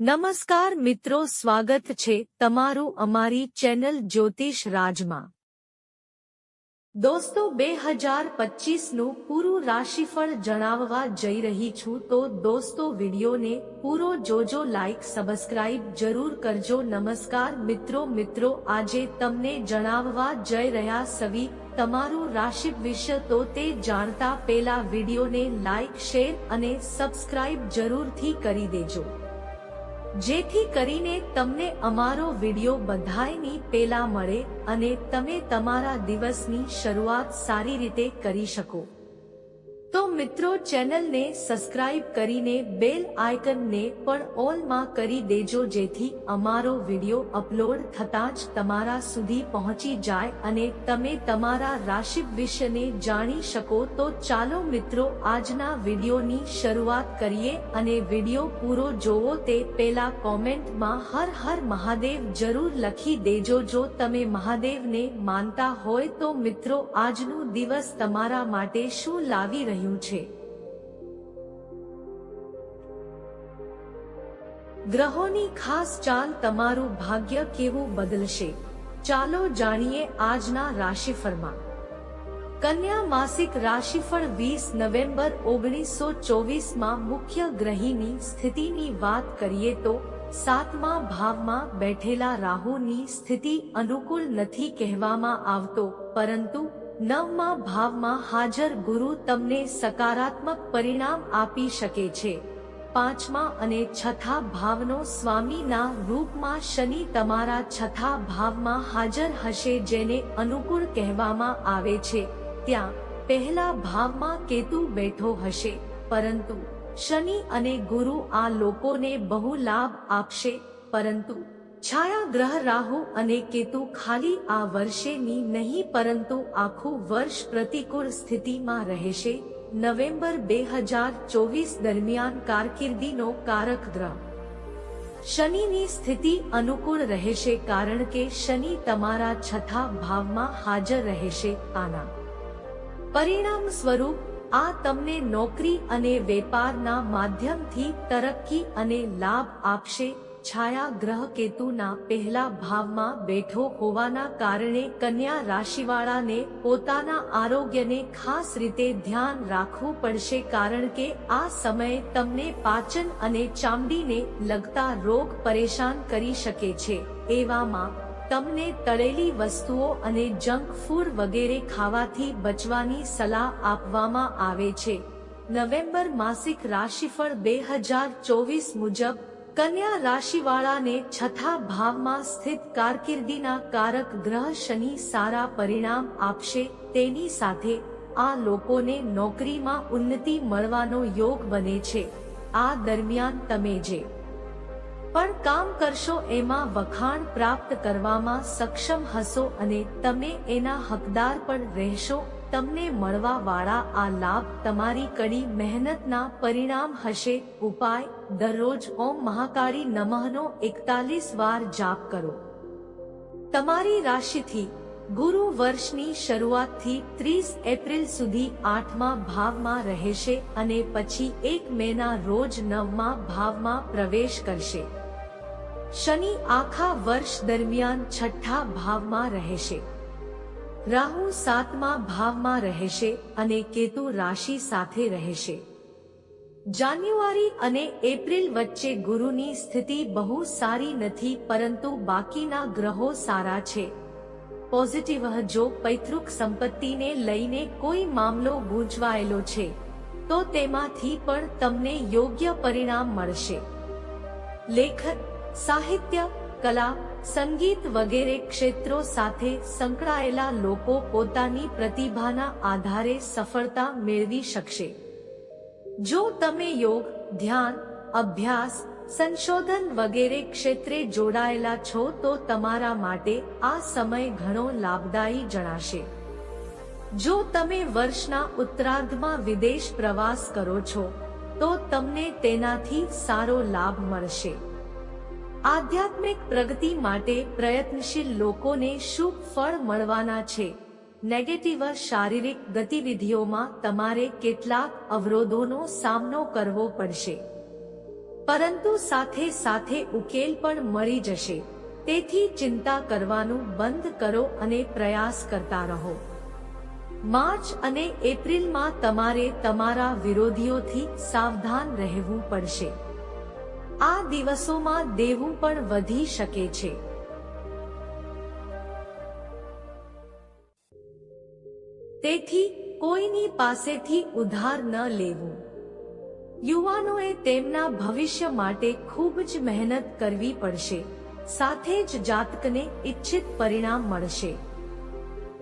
નમસ્કાર મિત્રો, સ્વાગત છે તમારું અમારી ચેનલ જ્યોતિષ રાજમાં. દોસ્તો, બે હજાર પચીસનું પૂરું રાશિફળ જણાવવા જઈ રહી છું, તો દોસ્તો, વિડીયોને પૂરો જોજો લાઇક સબસ્ક્રાઇબ જરૂર કરજો. નમસ્કાર મિત્રો મિત્રો, આજે તમને જણાવવા જઈ રહ્યા સવી તમારું રાશિ વિશે, તો તે જાણતા પેલા વિડીયોને લાઇક શેર અને સબસ્ક્રાઇબ જરૂરથી કરી દેજો. જેથી કરીને તમને અમારો વિડિયો બધાયની પેલા મળે અને તમે તમારા દિવસની શરૂઆત સારી રીતે કરી શકો. તો મિત્રો ચેનલને સબસ્ક્રાઇબ કરીને બેલ આઇકનને પણ ઓલમાં કરી દેજો જેથી અમારો વિડિયો અપલોડ થતાં જ તમારા સુધી પહોંચી જાય અને તમે તમારા રાશિ વિશેને જાણી શકો તો ચાલો મિત્રો આજના વિડિયોની શરૂઆત કરીએ અને વિડિયો પૂરો જોવો તે પહેલા કોમેન્ટમાં હર હર મહાદેવ જરૂર લખી દેજો જો તમે મહાદેવને માનતા હોય તો મિત્રો આજનું દિવસ તમારા માટે શું લાવી રહ્યું રહ્યું છે. ગ્રહોની ખાસ ચાલ તમારું ભાગ્ય કેવું બદલશે? ચાલો જાણીએ આજના રાશિફળમાં. કન્યા માસિક રાશિફળ વીસ નવેમ્બર ઓગણીસો ચોવીસમાં મુખ્ય ગ્રહીની સ્થિતિની વાત કરીએ તો સાતમા ભાવમાં બેઠેલા રાહુની સ્થિતિ અનુકૂળ નથી કહેવામાં આવતો, પરંતુ નવમા ભાવમાં હાજર ગુરુ તમને સકારાત્મક પરિણામ આપી શકે છે. પાંચમા અને છઠ્ઠા ભાવનો સ્વામીના રૂપમાં શનિ તમારા છઠ્ઠા ભાવમાં હાજર હશે જેને અનુકૂળ કહેવામાં આવે છે. ત્યાં પહેલા ભાવમાં કેતુ બેઠો હશે, પરંતુ શનિ અને ગુરુ આ લોકોને બહુ લાભ આપશે, પરંતુ છાયા ગ્રહ રાહુ અને કેતુ ખાલી આ વર્ષેની નહીં, પરંતુ આખું વર્ષ પ્રતિકૂળ સ્થિતિમાં રહેશે. નવેમ્બર બે હજાર ચોવીસ દરમિયાન કારકિર્દીનો કારક ગ્રહ શનિની સ્થિતિ અનુકૂળ રહેશે કારણ કે શનિ તમારા છઠ્ઠા ભાવમાં હાજર રહેશે આના. પરિણામ સ્વરૂપ, આ તમને નોકરી અને વેપારના માધ્યમથી તરક્કી અને લાભ આપશે. છાયા ગ્રહ કેતુના પહેલા ભાવમાં બેઠો હોવાના કારણે કન્યા રાશિવાળાને પોતાના આરોગ્યને ખાસ રીતે ધ્યાન રાખવું પડશે કારણ કે આ સમયે તમને પાચન અને ચામડીને લગતા રોગ પરેશાન કરી શકે છે. એવામાં તમને તળેલી વસ્તુઓ અને જંક ફૂડ વગેરે ખાવાથી બચવાની સલાહ આપવામાં આવે છે. નવેમ્બર માસિક રાશિફળ બે હજાર ચોવીસ મુજબ કન્યા રાશિવાળાને છઠ્ઠા ભાવમાં સ્થિત કારકિર્દીના કારક ગ્રહ શનિ સારા પરિણામ આપશે. તેની સાથે આ લોકોને નોકરીમાં ઉન્નતિ મળવાનો યોગ બને છે. આ દરમિયાન તમે જે પણ કામ કરશો એમાં વખાણ પ્રાપ્ત કરવામાં સક્ષમ હશો અને તમે એના હકદાર પણ રહેશો. તમને મળવા વાળા આ લાભ તમારી કડી મહેનતના પરિણામ હશે. ઉપાય દરરોજ ઓમ મહાકાળી નમઃનો એકતાલીસ વાર જાપ કરો. તમારી રાશિથી, ગુરુ વર્ષની શરૂઆતથી ત્રીસ એપ્રિલ સુધી આઠમા ભાવમાં રહેશે અને પછી એક મેના રોજ નવમા ભાવમાં પ્રવેશ કરશે. શનિ આખા વર્ષ દરમિયાન છઠ્ઠા ભાવમાં રહેશે. રાહુ સાતમા ભાવમાં રહેશે અને કેતુ રાશિ સાથે રહેશે. જાન્યુઆરી અને એપ્રિલ વચ્ચે ગુરુની સ્થિતિ બહુ સારી નથી, પરંતુ બાકીના ગ્રહો સારા છે. પોઝિટિવ જો પૈતૃક સંપત્તિને લઈને કોઈ મામલો ગૂંચવાયેલો છે, તો તેમાંથી પણ તમને યોગ્ય પરિણામ મળશે. લેખન, સાહિત્ય, કલા, સંગીત વગેરે ક્ષેત્રો સાથે સંકળાયેલા લોકો પોતાની પ્રતિભાના આધારે સફળતા મેળવી શકશે. જો તમે યોગ, ધ્યાન, અભ્યાસ, સંશોધન વગેરે ક્ષેત્રે જોડાયેલા છો તો તમારા માટે આ સમય ઘણો લાભદાયી જણાશે. જો તમે વર્ષના ઉત્તરાર્ધમાં વિદેશ પ્રવાસ કરો છો, તો તમને તેનાથી સારો લાભ મળશે. આધ્યાત્મિક પ્રગતિ માટે પ્રયત્નશીલ લોકોને શુભ ફળ મળવાના છે. નેગેટિવ શારીરિક ગતિવિધિઓમાં તમારે કેટલાક અવરોધોનો સામનો કરવો પડશે. પરંતુ સાથે સાથે ઉકેલ પણ મળી જશે. તેથી ચિંતા કરવાનું બંધ કરો અને પ્રયાસ કરતા રહો. માર્ચ અને એપ્રિલમાં તમારે તમારા વિરોધીઓથી સાવધાન રહેવું પડશે. આ દિવસોમાં દેવું પણ વધી શકે છે. તેથી કોઈની પાસેથી ઉધાર ન લેવું. યુવાનોએ તેમના ભવિષ્ય માટે ખૂબ જ મહેનત કરવી પડશે. સાથે જ જાતકને ઈચ્છિત પરિણામ મળશે.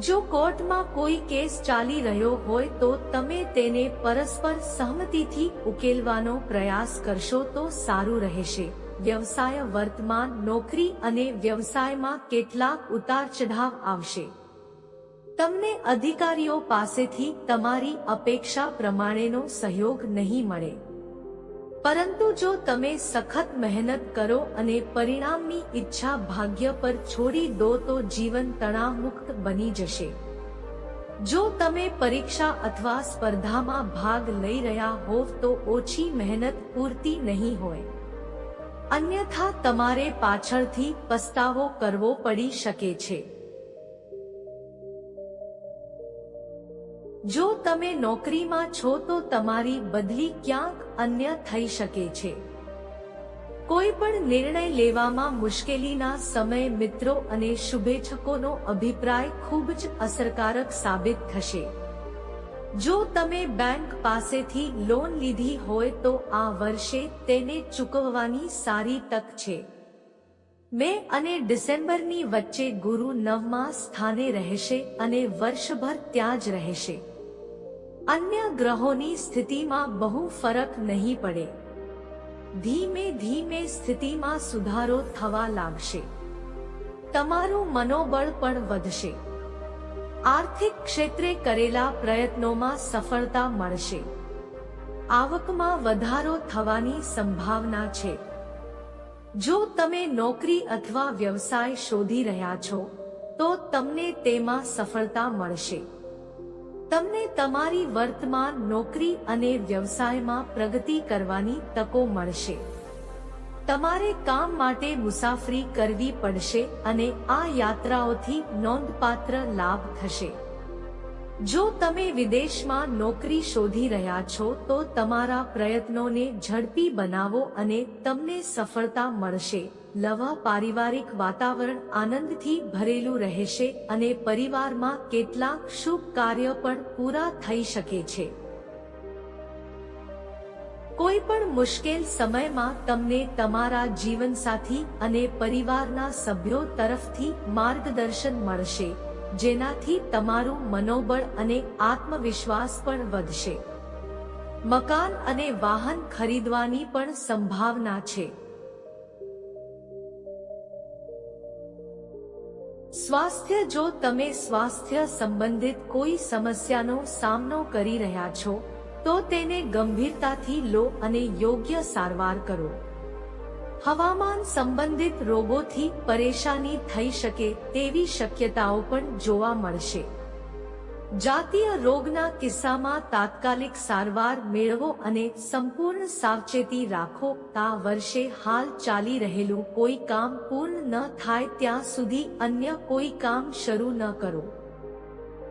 જો કોર્ટમાં કોઈ કેસ ચાલી રહ્યો હોય તો તમે તેને પરસ્પર સહમતિથી ઉકેલવાનો પ્રયાસ કરશો તો સારું રહેશે. વ્યવસાય વર્તમાન, નોકરી અને વ્યવસાયમાં કેટલાક ઉતાર ચઢાવ આવશે. તમને અધિકારીઓ પાસેથી તમારી અપેક્ષા પ્રમાણેનો સહયોગ નહીં મળે. પરંતુ જો તમે સખત મહેનત કરો અને પરિણામની ઈચ્છા ભાગ્ય પર છોડી દો તો જીવન તણાવમુક્ત બની જશે. જો તમે પરીક્ષા અથવા સ્પર્ધામાં ભાગ લઈ રહ્યા હોવ તો ઓછી મહેનત પૂરતી નહીં હોય. અન્યથા તમારે પાછળથી પસ્તાવો કરવો પડી શકે છે. જો તમે નોકરીમાં છો તો તમારી બદલી ક્યાંક અન્ય થઈ શકે છે. કોઈ પણ નિર્ણય લેવામાં મુશ્કેલીના સમય, મિત્રો અને શુભેચ્છકોનો અભિપ્રાય ખૂબ જ અસરકારક સાબિત થશે. જો તમે બેંક પાસેથી લોન લીધી હોય તો આ વર્ષે તેને ચૂકવવાની સારી તક છે. મે અને ડિસેમ્બરની વચ્ચે ગુરુ નવમા સ્થાને રહેશે અને વર્ષભર ત્યાં જ રહેશે. અન્ય ગ્રહોની સ્થિતિમાં બહુ ફરક નહીં પડે. ધીમે ધીમે સ્થિતિમાં સુધારો થવા લાગશે. તમારું મનોબળ પણ વધશે. આર્થિક ક્ષેત્રે કરેલા પ્રયત્નોમાં સફળતા મળશે. આવકમાં વધારો થવાની સંભાવના છે. જો તમે નોકરી અથવા વ્યવસાય શોધી રહ્યા છો, તો તમને તેમાં સફળતા મળશે. તમને તમારી વર્તમાન નોકરી અને વ્યવસાયમાં પ્રગતિ કરવાની તકો મળશે. તમારે કામ માટે મુસાફરી કરવી પડશે અને આ યાત્રાઓથી નોંધપાત્ર લાભ થશે. જો તમે વિદેશમાં નોકરી શોધી રહ્યા છો, તો તમારા પ્રયત્નોને ઝડપી બનાવો અને તમને સફળતા મળશે. લવા પારિવારિક વાતાવરણ આનંદથી ભરેલું રહેશે અને પરિવારમાં કેટલાક શુભ કાર્ય પણ પૂરા થઈ શકે છે. કોઈ પણ મુશ્કેલ સમયમાં તમને તમારા જીવનસાથી અને પરિવારના સભ્યો તરફથી માર્ગદર્શન મળશે. જેનાથી તમારું મનોબળ અને આત્મવિશ્વાસ પણ વધશે. મકાન અને વાહન ખરીદવાની પણ સંભાવના છે. સ્વાસ્થ્ય જો તમે સ્વાસ્થ્ય સંબંધિત કોઈ સમસ્યાનો સામનો કરી રહ્યા છો, તો તેને ગંભીરતાથી લો અને યોગ્ય સારવાર કરો. હવામાન સંબંધિત રોગોથી પરેશાની થઈ શકે તેવી શક્યતાઓ પણ જોવા મળશે. જાતીય રોગના કિસ્સામાં તાત્કાલિક સારવાર મેળવો અને સંપૂર્ણ સાવચેતી રાખો. આ વર્ષે હાલ ચાલી રહેલું કોઈ કામ પૂર્ણ ન થાય ત્યાં સુધી અન્ય કોઈ કામ શરૂ ન કરો.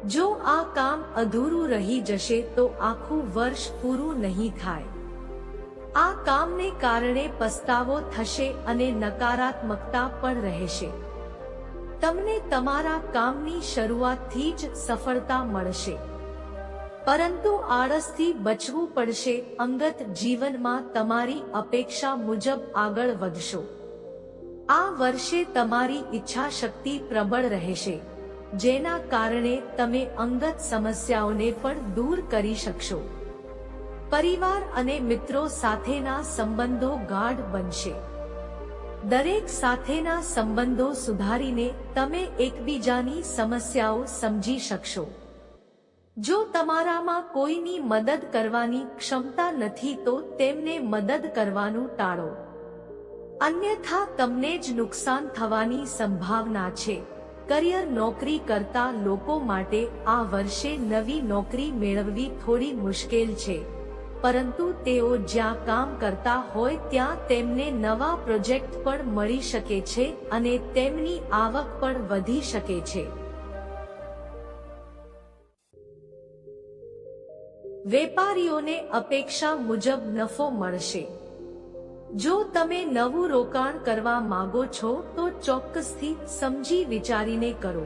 જો આ કામ અધૂરું રહી જશે તો આખું વર્ષ પૂરું નહીં થાય. આ કામને કારણે પસ્તાવો થશે અને નકારાત્મકતા પણ રહેશે. તમને તમારા કામની શરૂઆતથી જ સફળતા મળશે. પરંતુ આળસથી બચવું પડશે, અંગત જીવનમાં તમારી અપેક્ષા મુજબ આગળ વધશો. આ વર્ષે તમારી ઈચ્છા શક્તિ પ્રબળ રહેશે, જેના કારણે તમે અંગત સમસ્યાઓને પણ દૂર કરી શકશો. પરિવાર અને મિત્રો સાથેના સંબંધો ગાઢ બનશે. દરેક સાથેના સંબંધો સુધારીને તમે એકબીજાની સમસ્યાઓ સમજી શકશો. જો તમારામાં કોઈની મદદ કરવાની ક્ષમતા નથી તો તેમને મદદ કરવાનું ટાળો. અન્યથા તમને જ નુકસાન થવાની સંભાવના છે. કરિયર નોકરી કરતા લોકો માટે આ વર્ષે નવી નોકરી મેળવવી થોડી મુશ્કેલ છે. પરંતુ તેઓ જ્યાં કામ કરતા હોય ત્યાં તેમને નવા પ્રોજેક્ટ પણ મળી શકે છે અને તેમની આવક પણ વધી શકે છે. વેપારીઓને અપેક્ષા મુજબ નફો મળશે. જો તમે નવું રોકાણ કરવા માંગો છો, તો ચોક્કસથી સમજી વિચારીને કરો.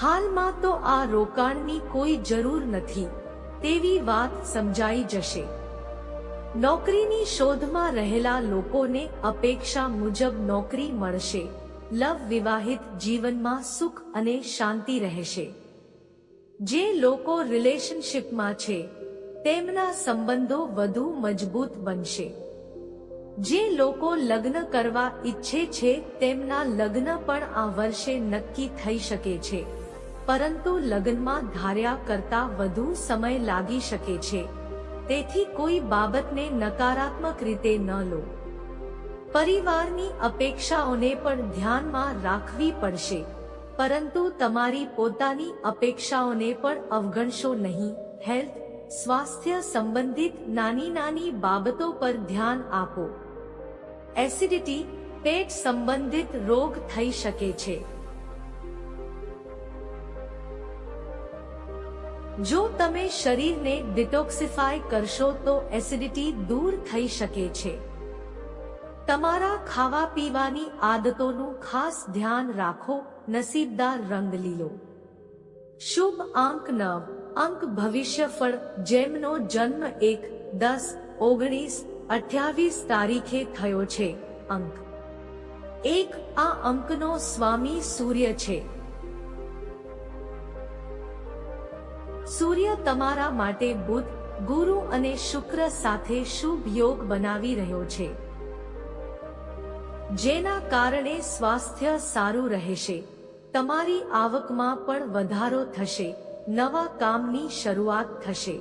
હાલમાં તો આ રોકાણની કોઈ જરૂર નથી. તેવી વાત સમજાઈ જશે. નોકરીની શોધમાં રહેલા લોકોને અપેક્ષા મુજબ નોકરી મળશે. લવ વિવાહિત જીવનમાં સુખ અને શાંતિ રહેશે. જે લોકો રિલેશનશિપમાં છે, તેમના સંબંધો વધુ મજબૂત બનશે. જે લોકો લગ્ન કરવા ઈચ્છે છે, તેમના લગ્ન પણ આ વર્ષે નક્કી થઈ શકે છે. પરંતુ લગ્નમાં ધાર્યા કરતા વધુ સમય લાગી શકે છે. તેથી કોઈ બાબતને નકારાત્મક રીતે ન લો. પરિવારની અપેક્ષાઓને પણ ધ્યાનમાં રાખવી પડશે. પરંતુ તમારી પોતાની અપેક્ષાઓને પણ અવગણશો નહીં. હેલ્થ, સ્વાસ્થ્ય સંબંધિત નાની નાની બાબતો પર ધ્યાન આપો. એસિડિટી, પેટ સંબંધિત રોગ થઈ શકે છે. જો તમે શરીરને ડિટોક્સિફાય કરશો તો એસિડિટી દૂર થઈ શકે છે. તમારા ખાવા પીવાની આદતોનું ખાસ ધ્યાન રાખો, નસીબદાર રંગ લીલો. શુભ અંક નવ, અંક ભવિષ્યફળ, જેમનો જન્મ એક, દસ, ઓગણીસ, અઠ્યાવીસ તારીખે થયો છે, અંક. એક, આ અંકનો સ્વામી સૂર્ય છે. સૂર્ય તમારા માટે બુધ, ગુરુ અને શુક્ર સાથે શુભ યોગ બનાવી રહ્યો છે. જેના કારણે સ્વાસ્થ્ય સારું રહેશે. તમારી આવકમાં પણ વધારો થશે. નવા કામની શરૂઆત થશે.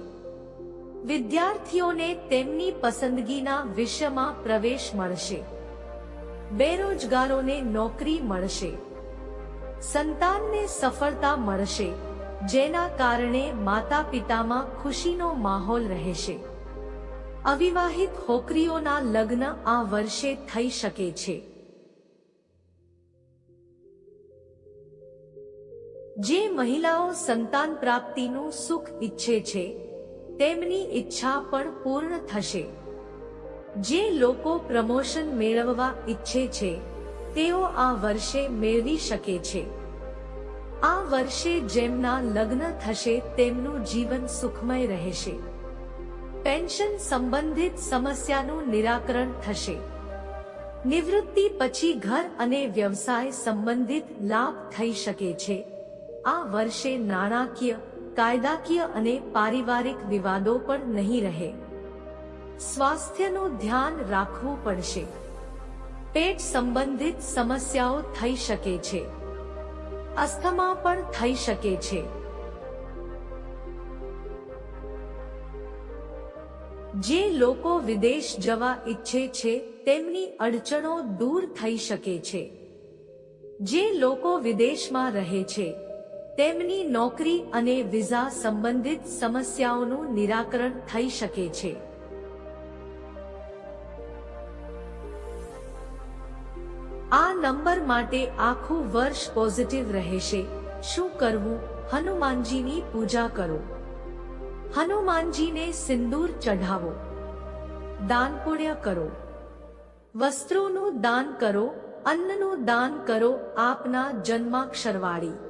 વિદ્યાર્થીઓને તેમની પસંદગીના વિષયમાં પ્રવેશ મળશે. બેરોજગારોને નોકરી મળશે. સંતાનને સફળતા મળશે. જેના કારણે માતા પિતામાં ખુશીનો માહોલ રહેશે. અવિવાહિત હોકરીઓના લગ્ન આ વર્ષે થઈ શકે છે. જે મહિલાઓ સંતાન પ્રાપ્તિનું સુખ ઈચ્છે છે, તેમની ઈચ્છા પણ પૂર્ણ થશે. જે લોકો પ્રમોશન મેળવવા ઈચ્છે છે, તેઓ આ વર્ષે મેળવી શકે છે. આ વર્ષે જેમના લગ્ન થશે, તેમનું જીવન સુખમય રહેશે. પેન્શન સંબંધિત સમસ્યાનું નિરાકરણ થશે. નિવૃત્તિ પછી ઘર અને વ્યવસાય સંબંધિત લાભ થઈ શકે છે. આ વર્ષે નાણાકીય, કાયદાકીય અને પારિવારિક વિવાદો પણ નહીં રહે. સ્વાસ્થ્યનું ધ્યાન રાખવું પડશે. પેટ સંબંધિત સમસ્યાઓ થઈ શકે છે. અસ્થમા પણ થઈ શકે છે. જે લોકો વિદેશ જવા ઈચ્છે છે, તેમની અડચણો દૂર થઈ શકે છે. જે લોકો વિદેશમાં રહે છે, તેમની નોકરી અને વિઝા સંબંધિત સમસ્યાઓનું નિરાકરણ થઈ શકે છે. માટે આખું વર્ષ પોઝિટિવ રહેશે. શું કરવું? હનુમાનજીની પૂજા કરો. હનુમાનજીને સિંદૂર ચઢાવો. દાન પુણ્ય કરો. વસ્ત્રોનું દાન કરો, અન્નનું દાન કરો આપના જન્માક્ષરવાળી.